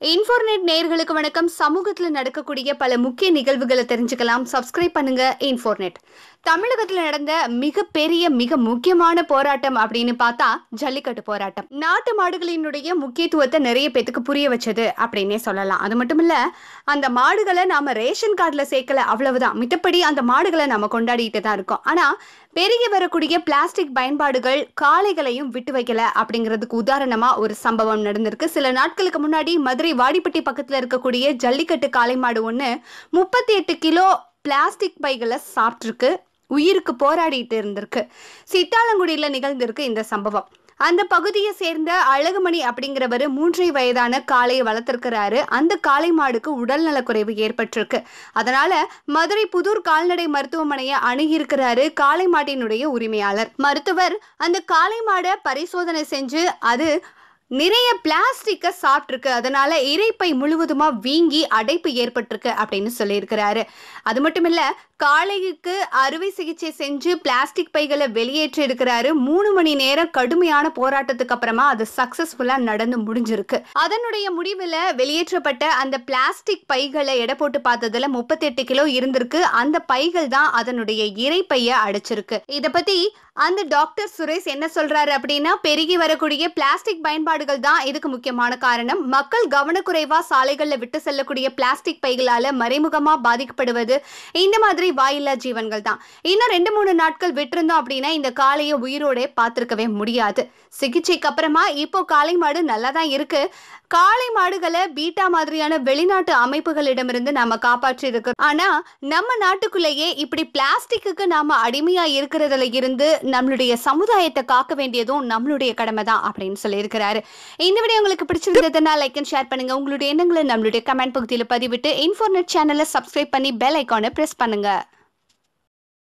இன்ஃபோர்நெட் நேயர்களுக்கு வணக்கம். சமூகத்தில் நடக்கக்கூடிய பல முக்கிய நிகழ்வுகளை தெரிஞ்சுக்கலாம். சப்ஸ்கிரைப் பண்ணுங்க இன்ஃபோர்நெட். தமிழகத்தில் நடந்த மிகப்பெரிய மிக முக்கியமான போராட்டம் அப்படின்னு பார்த்தா ஜல்லிக்கட்டு போராட்டம். நாட்டு மாடுகளினுடைய முக்கியத்துவத்தை நிறைய பேத்துக்கு புரிய வச்சது அப்படின்னே சொல்லலாம். அது மட்டும் இல்ல அந்த மாடுகளை நாம ரேஷன் கார்டுல சேர்க்கல அவ்வளவுதான். மித்தபடி அந்த மாடுகளை நாம கொண்டாடிட்டு தான் இருக்கோம். ஆனா பெருகி வரக்கூடிய பிளாஸ்டிக் பயன்பாடுகள் காளைகளையும் விட்டு வைக்கல அப்படிங்கிறதுக்கு உதாரணமா ஒரு சம்பவம் நடந்திருக்கு. சில நாட்களுக்கு முன்னாடி மதுரை வாடிப்பட்டி பக்கத்தில் இருக்கக்கூடிய ஜல்லிக்கட்டு காளை மாடு ஒன்று முப்பத்தி எட்டு கிலோ பிளாஸ்டிக் பைகளை சாப்பிட்ருக்கு உயிருக்கு போராடிட்டு இருந்திருக்கு. சித்தாலங்குடியில் நிகழ்ந்திருக்கு இந்த சம்பவம். அந்த பகுதியை சேர்ந்த அழகுமணி அப்படிங்கிறவர் மூன்றை வயதான காளையை வளர்த்திருக்கிறாரு. அந்த காளை மாடுக்கு உடல்நலக்குறைவு ஏற்பட்டிருக்கு. அதனால மதுரை புதூர் கால்நடை மருத்துவமனையை அணுகியிருக்கிறாரு காளை மாட்டினுடைய உரிமையாளர். மருத்துவர் அந்த காளை மாடை பரிசோதனை செஞ்சு அது நிறைய பிளாஸ்டிக்கை சாப்பிட்ருக்கு அதனால இறைப்பை முழுவதுமா வீங்கி அடைப்பு ஏற்பட்டிருக்கு அப்படின்னு சொல்லியிருக்கிறாரு. அது மட்டும் இல்லை காளைக்கு அறுவை சிகிச்சை செஞ்சு பிளாஸ்டிக் பைகளை வெளியேற்றி இருக்கிறாரு மூணு மணி நேரம் கடுமையான போராட்டத்துக்கு அப்புறமா அது சக்சஸ்ஃபுல்லா நடந்து முடிஞ்சிருக்கு. அதனுடைய முடிவில் வெளியேற்றப்பட்ட அந்த பிளாஸ்டிக் பைகளை எடை போட்டு பார்த்ததுல முப்பத்தெட்டு கிலோ இருந்திருக்கு. அந்த பைகள் தான் அதனுடைய இறைப்பைய அடைச்சிருக்கு. இதை பத்தி அந்த டாக்டர் சுரேஷ் என்ன சொல்றாரு அப்படின்னா பெருகி வரக்கூடிய பிளாஸ்டிக் பயன்பாடுகள் தான் இதுக்கு முக்கியமான காரணம். மக்கள் கவனக்குறைவா சாலைகளில் விட்டு செல்லக்கூடிய பிளாஸ்டிக் பைகளால மறைமுகமா பாதிக்கப்படுவது இந்த மாதிரி வாயில்லா ஜீவன்கள் தான். இன்னும் ரெண்டு மூணு நாட்கள் விட்டுருந்தோம் அப்படின்னா இந்த காளையை உயிரோட பார்த்துருக்கவே முடியாது. சிகிச்சைக்கு அப்புறமா இப்போ காளை மாடு நல்லா தான் இருக்கு. காளை மாடுகளை பீட்டா மாதிரியான வெளிநாட்டு அமைப்புகளிடமிருந்து நாம காப்பாற்றி இருக்கிறோம் ஆனா நம்ம நாட்டுக்குள்ளேயே இப்படி பிளாஸ்டிக்கு நாம அடிமையா இருக்கிறதுல இருந்து நம்மளுடைய சமுதாயத்தை காக்க வேண்டியதும் நம்மளுடைய கடமை தான் அப்படின்னு சொல்லியிருக்கிறாரு. இந்த வீடியோ உங்களுக்கு பிடிச்சிருந்ததுன்னா லைக் அண்ட் ஷேர் பண்ணுங்க. உங்களுடைய எண்ணங்களை நம்மளுடைய கமெண்ட் பகுதியில் பதிவிட்டு இன்ஃபோர்நெட் சேனலை சப்ஸ்கிரைப் பண்ணி பெல் ஐக்கானை பிரஸ் பண்ணுங்க.